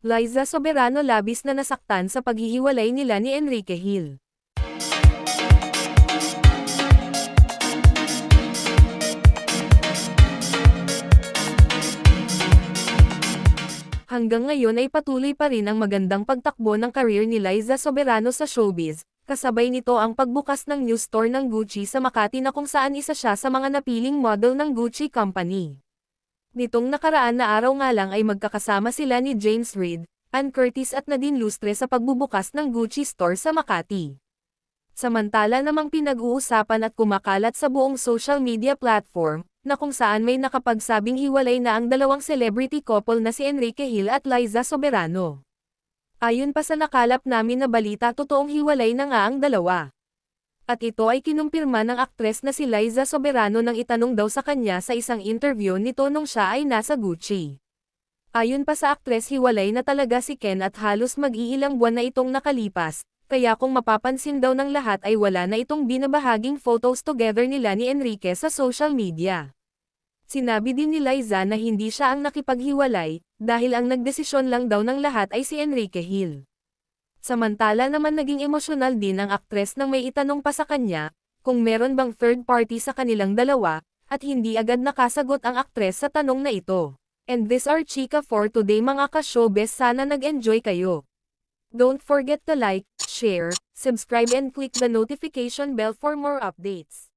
Liza Soberano labis na nasaktan sa paghihiwalay nila ni Enrique Hill. Hanggang ngayon ay patuloy pa rin ang magandang pagtakbo ng career ni Liza Soberano sa showbiz, kasabay nito ang pagbukas ng new store ng Gucci sa Makati na kung saan isa siya sa mga napiling model ng Gucci Company. Nitong nakaraan na araw nga lang ay magkakasama sila ni James Reid, Ann Curtis at Nadine Lustre sa pagbubukas ng Gucci store sa Makati. Samantala namang pinag-uusapan at kumakalat sa buong social media platform, na kung saan may nakapagsabing hiwalay na ang dalawang celebrity couple na si Enrique Hill at Liza Soberano. Ayon pa sa nakalap namin na balita totoong hiwalay na nga ang dalawa. At ito ay kinumpirma ng aktres na si Liza Soberano nang itanong daw sa kanya sa isang interview nito nung siya ay nasa Gucci. Ayon pa sa aktres hiwalay na talaga si Ken at halos mag-iilang buwan na itong nakalipas, kaya kung mapapansin daw ng lahat ay wala na itong binabahaging photos together nila ni Enrique sa social media. Sinabi din ni Liza na hindi siya ang nakipaghiwalay, dahil ang nagdesisyon lang daw ng lahat ay si Enrique Hill. Samantala naman naging emosyonal din ang aktres nang may itanong pa sa kanya, kung meron bang third party sa kanilang dalawa, at hindi agad nakasagot ang aktres sa tanong na ito. And this are Chika for today mga ka-showbiz sana nag-enjoy kayo. Don't forget to like, share, subscribe and click the notification bell for more updates.